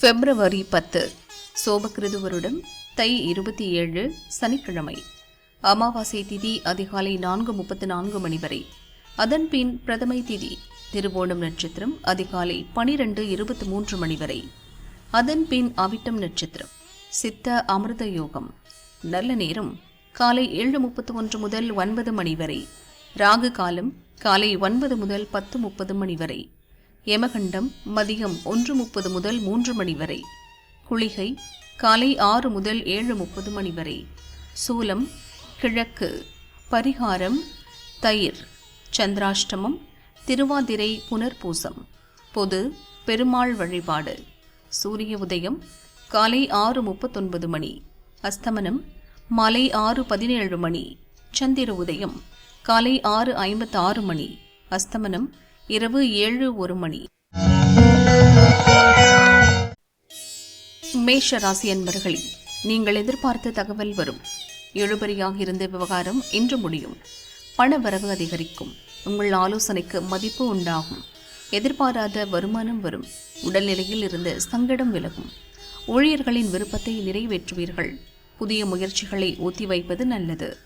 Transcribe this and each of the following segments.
பிப்ரவரி பத்து சோபகிருது வருடம் தை இருபத்தி ஏழு சனிக்கிழமை. அமாவாசை திதி அதிகாலை நான்கு முப்பத்து நான்கு மணி வரை. அதன் பின் பிரதமை திதி திருவோணம் நட்சத்திரம் அதிகாலை பனிரெண்டு இருபத்தி மூன்று மணி வரை. அதன் பின் அவிட்டம் நட்சத்திரம் சித்த அமிர்த யோகம். நல்ல நேரம் காலை ஏழு முப்பத்து ஒன்று முதல் ஒன்பது மணி வரை. ராகு காலம் காலை ஒன்பது முதல் பத்து முப்பது மணி வரை. யமகண்டம் மதியம் ஒன்று முப்பது முதல் மூன்று மணி வரை. குளிகை காலை ஆறு முதல் ஏழு முப்பது மணி வரை. சூலம் கிழக்கு பரிகாரம் தயிர் சந்திராஷ்டமம் திருவாதிரை புனர்பூசம் பொது பெருமாள் வழிபாடு. சூரிய உதயம் காலை ஆறு முப்பத்தொன்பது மணி. அஸ்தமனம் மாலை ஆறு பதினேழு மணி. சந்திர உதயம் காலை ஆறு ஐம்பத்தாறு மணி. அஸ்தமனம் இரவு ஏழு ஒரு மணி. மேஷ ராசி அன்பர்களே நீங்கள் எதிர்பார்த்த தகவல் வரும். எழுபறியாக இருந்த விவகாரம் இன்று முடியும். பண வரவு அதிகரிக்கும். உங்கள் ஆலோசனைக்கு மதிப்பு உண்டாகும். எதிர்பாராத வருமானம் வரும். உடல்நிலையில் இருந்த சங்கடம் விலகும். ஊழியர்களின் விருப்பத்தை நிறைவேற்றுவீர்கள். புதிய முயற்சிகளை ஒத்திவைப்பது நல்லது.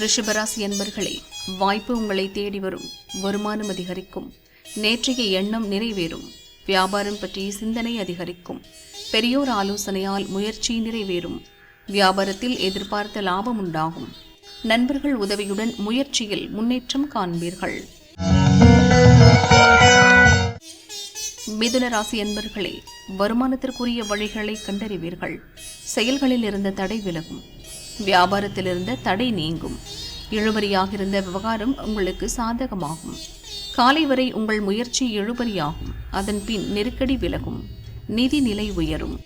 ரிஷபராசி என்பர்களே வாய்ப்பு உங்களை தேடி வரும் வருமானம் அதிகரிக்கும் நேற்றைய எண்ணம் நிறைவேறும் வியாபாரம் பற்றிய சிந்தனை அதிகரிக்கும் பெரியோர் ஆலோசனையால் முயற்சி நிறைவேறும் வியாபாரத்தில் எதிர்பார்த்த லாபம் உண்டாகும். நண்பர்கள் உதவியுடன் முயற்சியில் முன்னேற்றம் காண்பீர்கள். மிதுன ராசி என்பர்களே வருமானத்திற்குரிய வழிகளை கண்டறிவீர்கள். செயல்களில் இருந்த தடை விலகும். வியாபாரத்தில் இருந்த தடை நீங்கும். இழுபறியாக இருந்த விவகாரம் உங்களுக்கு சாதகமாகும். காலை வரை உங்கள் முயற்சி இழுபறியாகும். அதன் பின் நெருக்கடி விலகும். நிதி நிலை உயரும்.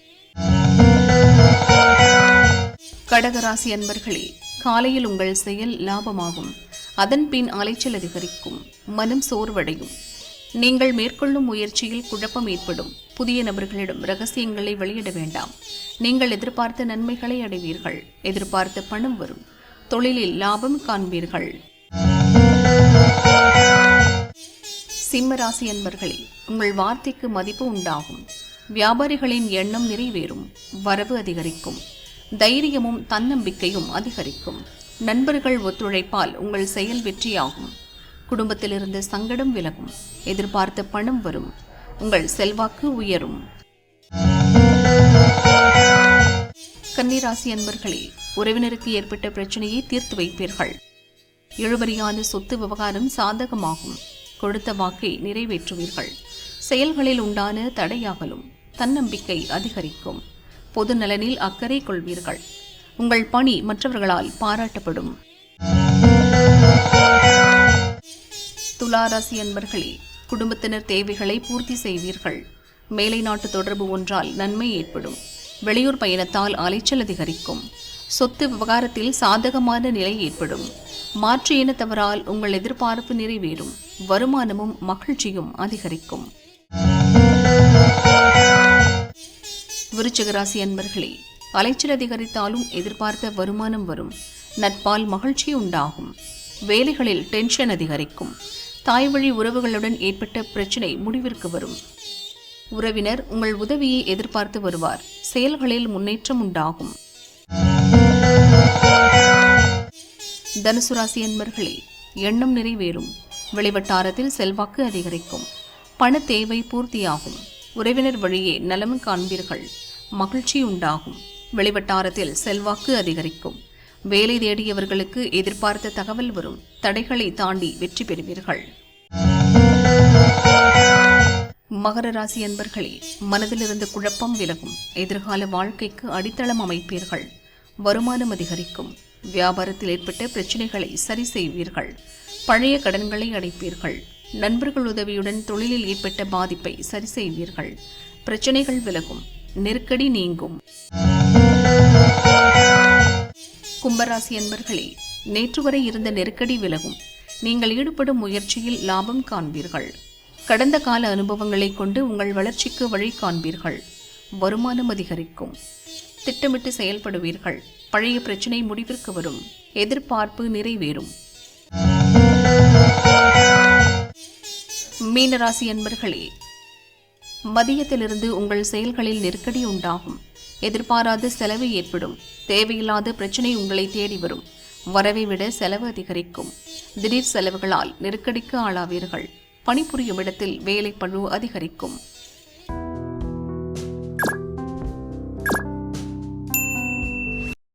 கடகராசி அன்பர்களே காலையில் உங்கள் செயல் லாபமாகும். அதன் பின் அலைச்சல் அதிகரிக்கும். மனம் சோர்வடையும். நீங்கள் மேற்கொள்ளும் முயற்சியில் குழப்பம் ஏற்படும். புதிய நபர்களிடம் ரகசியங்களை வெளியிட வேண்டாம். நீங்கள் எதிர்பார்த்த நன்மைகளை அடைவீர்கள். எதிர்பார்த்த பணம் வரும். தொழிலில் லாபம் காண்பீர்கள். சிம்ம ராசி அன்பர்களே உங்கள் வார்த்தைக்கு மதிப்பு உண்டாகும். வியாபாரிகளின் எண்ணம் நிறைவேறும். வரவு அதிகரிக்கும். தைரியமும் தன்னம்பிக்கையும் அதிகரிக்கும். நண்பர்கள் ஒத்துழைப்பால் உங்கள் செயல் வெற்றியாகும். குடும்பத்திலிருந்து சங்கடம் விலகும். எதிர்பார்த்த பணம் வரும். உங்கள் செல்வாக்கு உயரும். கன்னிராசி அன்பர்களே உறவினருக்கு ஏற்பட்ட பிரச்சனையை தீர்த்து வைப்பீர்கள். இழுபறியான சொத்து விவகாரம் சாதகமாகும். கொடுத்த வாக்கை நிறைவேற்றுவீர்கள். செயல்களில் உண்டான தடையாகலும் தன்னம்பிக்கை அதிகரிக்கும். பொது நலனில் அக்கறை கொள்வீர்கள். உங்கள் பணி மற்றவர்களால் பாராட்டப்படும். துளாராசி அன்பர்களே குடும்பத்தினர் தேவைகளை பூர்த்தி செய்வீர்கள். மேலை நாட்டு தொடர்பு ஒன்றால் நன்மை ஏற்படும். வெளியூர் பயணத்தால் அலைச்சல் அதிகரிக்கும். சொத்து விவகாரத்தில் சாதகமான நிலை ஏற்படும். மாற்று இனத்தவரால் உங்கள் எதிர்பார்ப்பு நிறைவேறும். வருமானமும் மகிழ்ச்சியும் அதிகரிக்கும். விருச்சிகராசி அன்பர்களே அலைச்சல் அதிகரித்தாலும் எதிர்பார்த்த வருமானம் வரும். நட்பால் மகிழ்ச்சி உண்டாகும். வேலைகளில் டென்ஷன் அதிகரிக்கும். தாய்வழி உறவுகளுடன் ஏற்பட்ட பிரச்சினை முடிவிற்கு வரும். உறவினர் உங்கள் உதவியை எதிர்பார்த்து வருவார். செயல்களில் முன்னேற்றம் உண்டாகும். தனுசு ராசி அன்பர்களே எண்ணம் நிறைவேறும். வெளிவட்டாரத்தில் செல்வாக்கு அதிகரிக்கும். பண தேவை பூர்த்தியாகும். உறவினர் வழியே நலம் காண்பீர்கள். மகிழ்ச்சி உண்டாகும். வெளிவட்டாரத்தில் செல்வாக்கு அதிகரிக்கும். வேலை தேடியவர்களுக்கு எதிர்பார்த்த தகவல் வரும். தடைகளை தாண்டி வெற்றி பெறுவீர்கள். மகர ராசி அன்பர்களே மனதில் இருந்த குழப்பம் விலகும். எதிர்கால வாழ்க்கைக்கு அடித்தளம் அமைப்பீர்கள். வருமானம் அதிகரிக்கும். வியாபாரத்தில் ஏற்பட்ட பிரச்சனைகளை சரி செய்வீர்கள். பழைய கடன்களை அடைப்பீர்கள். நண்பர்கள் உதவியுடன் தொழிலில் ஏற்பட்ட பாதிப்பை சரி செய்வீர்கள். பிரச்சனைகள் விலகும். நெருக்கடி நீங்கும். கும்பராசி அன்பர்களே நேற்று வரை இருந்த நெருக்கடி விலகும். நீங்கள் ஈடுபடும் முயற்சியில் லாபம் காண்பீர்கள். கடந்த கால அனுபவங்களை கொண்டு உங்கள் வளர்ச்சிக்கு வழி காண்பீர்கள். வருமானம் அதிகரிக்கும். திட்டமிட்டு செயல்படுவீர்கள். பழைய பிரச்சனை முடிவிற்கு வரும். எதிர்பார்ப்பு நிறைவேறும். மீனராசி அன்பர்களே மதியத்திலிருந்து உங்கள் செயல்களில் நெருக்கடி உண்டாகும். எதிர்பாராத செலவு ஏற்படும். தேவையில்லாத பிரச்சனை உங்களை தேடி வரும். வரவை விட செலவு அதிகரிக்கும். திடீர் செலவுகளால் நெருக்கடிக்கு ஆளாவீர்கள். பணிபுரியும் இடத்தில் வேலை பழு அதிகரிக்கும்.